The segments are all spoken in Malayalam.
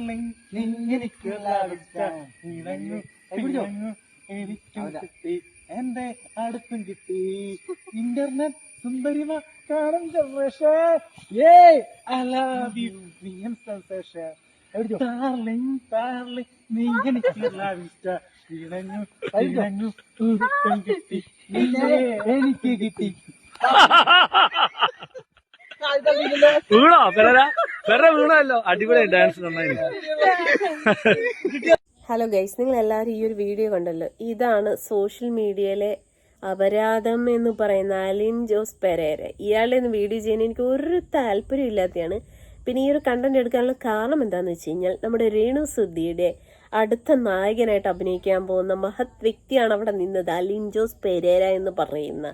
ഡാർലിംഗ് എനിക്കും കിട്ടി. എന്റെ അടുത്തും കിട്ടി. ഇന്റർനെറ്റ് സുന്ദരിമ കാണും ജനറേഷൻ ഏ ഐ ലവ് യു നീ സെൻസേഷൻ ഡാർലിംഗ് ഡാർലിംഗ് നീ എനിക്കുള്ള ഇടങ്ങു ഇടങ്ങു ഉരുക്കം കിട്ടി. എനിക്ക് കിട്ടി. പെര വീണല്ലോ. അടിപൊളി ഡാൻസ് നന്നായി. ഹലോ ഗൈസ് നിങ്ങൾ എല്ലാവരും ഈ ഒരു വീഡിയോ കണ്ടല്ലോ. ഇതാണ് സോഷ്യൽ മീഡിയയിലെ അപരാധം എന്ന് പറയുന്ന അലിൻ ജോസ് പെരേര. ഇയാളുടെ വീഡിയോ ചെയ്യുന്ന എനിക്ക് ഒരു താല്പര്യം ഇല്ലാത്തതാണ് പിന്നെ ഈ ഒരു കണ്ടന്റ് എടുക്കാനുള്ള കാരണം എന്താണെന്ന് വെച്ച് കഴിഞ്ഞാൽ നമ്മുടെ രേണു സുദ്ധിയുടെ അടുത്ത നായകനായിട്ട് അഭിനയിക്കാൻ പോകുന്ന മഹത് വ്യക്തിയാണ് അവിടെ നിന്നത് അലിൻ ജോസ് പെരേര എന്ന് പറയുന്ന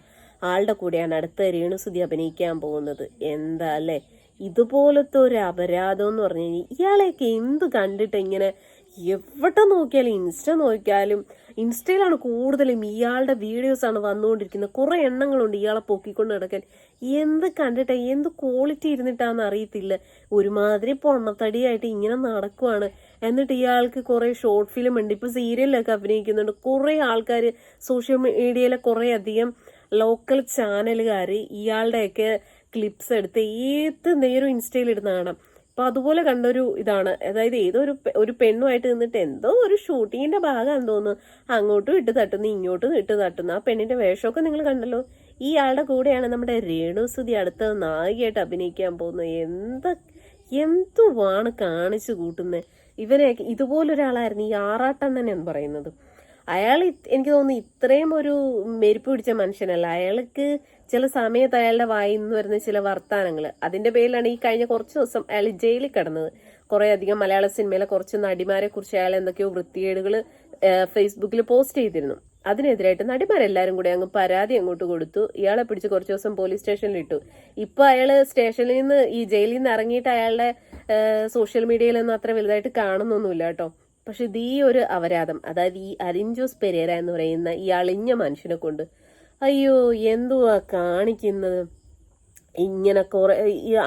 ആളുടെ കൂടെയാണ് അടുത്ത രേണു രേണുസുതി അഭിനയിക്കാൻ പോകുന്നത്. എന്താ അല്ലേ? ഇതുപോലത്തെ ഒരു അപരാധം എന്ന് പറഞ്ഞു കഴിഞ്ഞാൽ ഇയാളെയൊക്കെ എന്ത് കണ്ടിട്ട് ഇങ്ങനെ എവിടെ നോക്കിയാലും ഇൻസ്റ്റ നോക്കിയാലും ഇൻസ്റ്റയിലാണ് കൂടുതലും ഇയാളുടെ വീഡിയോസ് ആണ് വന്നുകൊണ്ടിരിക്കുന്നത്. കുറെ എണ്ണങ്ങളുണ്ട് ഇയാളെ പൊക്കിക്കൊണ്ട് നടക്കാൻ. എന്ത് കണ്ടിട്ട് എന്ത് ക്വാളിറ്റി ഇരുന്നിട്ടാന്ന് അറിയത്തില്ല. ഒരുമാതിരി പൊണ്ണത്തടിയായിട്ട് ഇങ്ങനെ നടക്കുവാണ്. എന്നിട്ട് ഇയാൾക്ക് കുറേ ഷോർട്ട് ഫിലിം ഉണ്ട്. ഇപ്പൊ സീരിയലിലൊക്കെ അഭിനയിക്കുന്നുണ്ട്. കുറെ ആൾക്കാർ സോഷ്യൽ മീഡിയയിലെ കുറെ അധികം ലോക്കൽ ചാനലുകാർ ഇയാളുടെയൊക്കെ ക്ലിപ്സ് എടുത്ത് ഏത് നേരം ഇൻസ്റ്റയിൽ ഇടുന്ന കാണാം. അപ്പൊ അതുപോലെ കണ്ടൊരു ഇതാണ്. അതായത് ഏതോ ഒരു ഒരു പെണ്ണുമായിട്ട് നിന്നിട്ട് എന്തോ ഒരു ഷൂട്ടിങ്ങിന്റെ ഭാഗമാണെന്ന് തോന്നുന്നു. അങ്ങോട്ടും ഇട്ട് തട്ടുന്നു ഇങ്ങോട്ടും ഇട്ട് തട്ടുന്നു. ആ പെണ്ണിന്റെ വേഷമൊക്കെ നിങ്ങൾ കണ്ടല്ലോ. ഈ ആളുടെ കൂടെയാണ് നമ്മുടെ രേണുസുതി അടുത്ത നായികയായിട്ട് അഭിനയിക്കാൻ പോകുന്നത്. എന്താ എന്തുവാണ് കാണിച്ചു കൂട്ടുന്നത്? ഇവനെ ഇതുപോലൊരാളായിരുന്നു ഈ ആറാട്ടണ്ണൻ എന്ന് പറയുന്നത്. അയാൾ എനിക്ക് തോന്നുന്നു ഇത്രയും ഒരു മെരുപ്പ് പിടിച്ച മനുഷ്യനല്ല. അയാൾക്ക് ചില സമയത്ത് അയാളുടെ വായിൽ നിന്ന് വരുന്ന ചില വർത്താനങ്ങൾ അതിന്റെ പേരിലാണ് ഈ കഴിഞ്ഞ കുറച്ച് ദിവസം അയാൾ ജയിലിൽ കിടന്നത്. കുറെ അധികം മലയാള സിനിമയിലെ കുറച്ച് നടിമാരെ കുറിച്ച് അയാൾ എന്തൊക്കെയോ വൃത്തികേടുകൾ ഫേസ്ബുക്കിൽ പോസ്റ്റ് ചെയ്തിരുന്നു. അതിനെതിരായിട്ട് നടിമാരെല്ലാരും കൂടെ അങ്ങ് പരാതി അങ്ങോട്ട് കൊടുത്തു. ഇയാളെ പിടിച്ച് കുറച്ച് ദിവസം പോലീസ് സ്റ്റേഷനിൽ ഇട്ടു. ഇപ്പൊ അയാൾ സ്റ്റേഷനിൽ നിന്ന് ഈ ജയിലിൽ നിന്ന് ഇറങ്ങിയിട്ട് അയാളുടെ സോഷ്യൽ മീഡിയയിലൊന്നും അത്ര വലുതായിട്ട് കാണുന്നൊന്നുമില്ല കേട്ടോ. പക്ഷെ ഇത് ഈ ഒരു അപരാധം അതായത് ഈ അലിഞ്ചോസ് പെരേര എന്ന് പറയുന്ന ഈ അളിഞ്ഞ മനുഷ്യനെ കൊണ്ട് അയ്യോ എന്തുവാ കാണിക്കുന്നത്? ഇങ്ങനെ കുറെ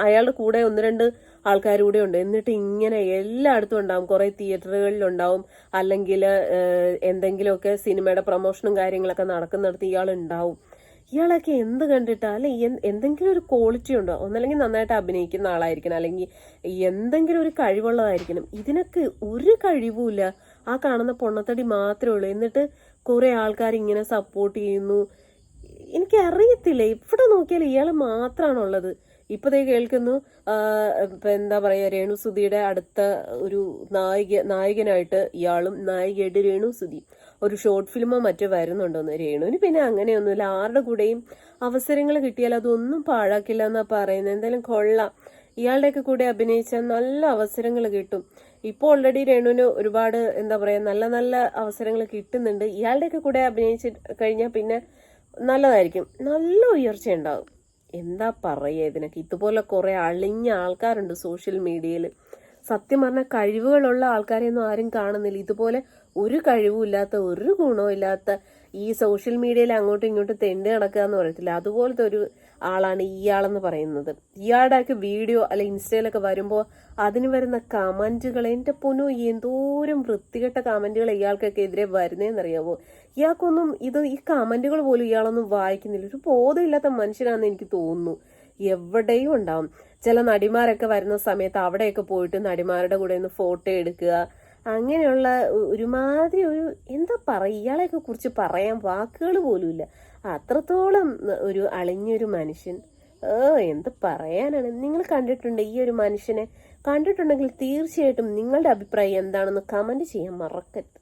അയാളുടെ കൂടെ ഒന്ന് രണ്ട് ആൾക്കാർ കൂടെ ഉണ്ട്. എന്നിട്ട് ഇങ്ങനെ എല്ലായിടത്തും ഉണ്ടാവും. കുറെ തിയേറ്ററുകളിലുണ്ടാവും. അല്ലെങ്കിൽ എന്തെങ്കിലുമൊക്കെ സിനിമയുടെ പ്രൊമോഷനും കാര്യങ്ങളൊക്കെ നടക്കുന്നിടത്ത് ഇയാൾ ഉണ്ടാവും ഇയാളൊക്കെ എന്ത് കണ്ടിട്ടാ? അല്ലെ എന്തെങ്കിലും ഒരു ക്വാളിറ്റി ഉണ്ടോ? ഒന്നല്ലെങ്കിൽ നന്നായിട്ട് അഭിനയിക്കുന്ന ആളായിരിക്കണം. അല്ലെങ്കിൽ എന്തെങ്കിലും ഒരു കഴിവുള്ളതായിരിക്കണം. ഇതിനൊക്കെ ഒരു കഴിവുമില്ല. ആ കാണുന്ന പൊണ്ണത്തടി മാത്രമേ ഉള്ളൂ. എന്നിട്ട് കുറെ ആൾക്കാർ ഇങ്ങനെ സപ്പോർട്ട് ചെയ്യുന്നു. എനിക്ക് അറിയത്തില്ല എവിടെ നോക്കിയാൽ ഇയാൾ മാത്രമാണുള്ളത് ഇപ്പൊ ദേ കേൾക്കുന്നു എന്താ പറയാ രേണുസുതിയുടെ അടുത്ത ഒരു നായിക നായകനായിട്ട് ഇയാളും നായികയായിട്ട് രേണുസുതി ഒരു ഷോർട്ട് ഫിലിമോ മറ്റോ വരുന്നുണ്ടോന്ന് രേണുവിന്. പിന്നെ അങ്ങനെയൊന്നുമില്ല. ആരുടെ കൂടെയും അവസരങ്ങൾ കിട്ടിയാൽ അതൊന്നും പാഴാക്കില്ല എന്നാ പറയുന്നത്. എന്തായാലും കൊള്ളാം. ഇയാളുടെയൊക്കെ കൂടെ അഭിനയിച്ചാൽ നല്ല അവസരങ്ങൾ കിട്ടും. ഇപ്പോൾ ഓൾറെഡി രേണുവിന് ഒരുപാട് എന്താ പറയാ നല്ല നല്ല അവസരങ്ങൾ കിട്ടുന്നുണ്ട്. ഇയാളുടെയൊക്കെ കൂടെ അഭിനയിച്ച് കഴിഞ്ഞാൽ പിന്നെ നല്ലതായിരിക്കും. നല്ല ഉയർച്ച ഉണ്ടാവും എന്താ പറയുക ഇതിനൊക്കെ? ഇതുപോലെ കുറെ അളിഞ്ഞ ആൾക്കാരുണ്ട് സോഷ്യൽ മീഡിയയിൽ സത്യം പറഞ്ഞ കഴിവുകളുള്ള ആൾക്കാരെയൊന്നും ആരും കാണുന്നില്ല. ഇതുപോലെ ഒരു കഴിവുമില്ലാത്ത ഒരു ഗുണവും ഇല്ലാത്ത ഈ സോഷ്യൽ മീഡിയയിൽ അങ്ങോട്ടും ഇങ്ങോട്ടും തെണ്ടി നടക്കുക എന്ന് പറയത്തില്ല. അതുപോലത്തെ ഒരു ആളാണ് ഇയാളെന്ന് പറയുന്നത്. ഇയാളുടെയൊക്കെ വീഡിയോ അല്ലെ ഇൻസ്റ്റയിലൊക്കെ വരുമ്പോൾ അതിന് വരുന്ന കമന്റുകൾ എന്റെ പൊന്നു എന്തോരം വൃത്തികെട്ട കമന്റുകൾ ഇയാൾക്കൊക്കെ എതിരെ വരുന്നതെന്നറിയാവോ ഇയാൾക്കൊന്നും ഇത് ഈ കമന്റുകൾ പോലും ഇയാളൊന്നും വായിക്കുന്നില്ല. ഒരു ബോധമില്ലാത്ത മനുഷ്യനാണെന്ന് എനിക്ക് തോന്നുന്നു. എവിടെയും ഉണ്ടാവും. ചില നടിമാരൊക്കെ വരുന്ന സമയത്ത് അവിടെയൊക്കെ പോയിട്ട് നടിമാരുടെ കൂടെ ഒന്ന് ഫോട്ടോ എടുക്കുക. അങ്ങനെയുള്ള ഒരുമാതിരി ഒരു എന്താ പറയുക ഇയാളെയൊക്കെ കുറിച്ച് പറയാൻ വാക്കുകൾ പോലുമില്ല അത്രത്തോളം ഒരു അളിഞ്ഞൊരു മനുഷ്യൻ. ഏ എന്ത് പറയാനാണ്? നിങ്ങൾ കണ്ടിട്ടുണ്ട് ഈ ഒരു മനുഷ്യനെ. കണ്ടിട്ടുണ്ടെങ്കിൽ തീർച്ചയായിട്ടും നിങ്ങളുടെ അഭിപ്രായം എന്താണെന്ന് കമന്റ് ചെയ്യാൻ മറക്കരുത്.